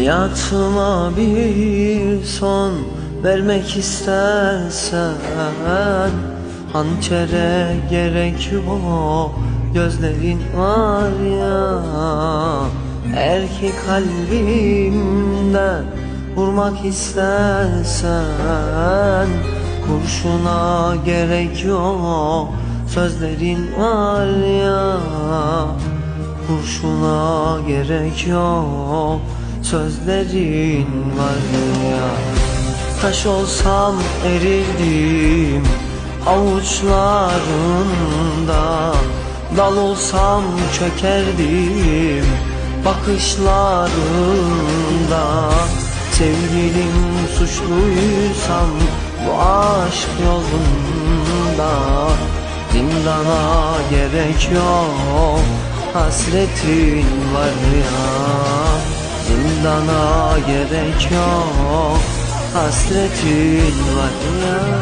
Hayatıma bir son vermek istersen Hançere gerek yok gözlerin var ya Eğer ki kalbimden vurmak istersen Kurşuna gerek yok. Sözlerin var ya Kurşuna gerek yok. Sözlerin var ya. Taş olsam erirdim Avuçlarında Dal olsam çökerdim Bakışlarında. Sevgilim suçluysam Bu aşk yolunda. Zindana gerek yok Hasretin var ya. Zindana gerek yok Hasretin var ya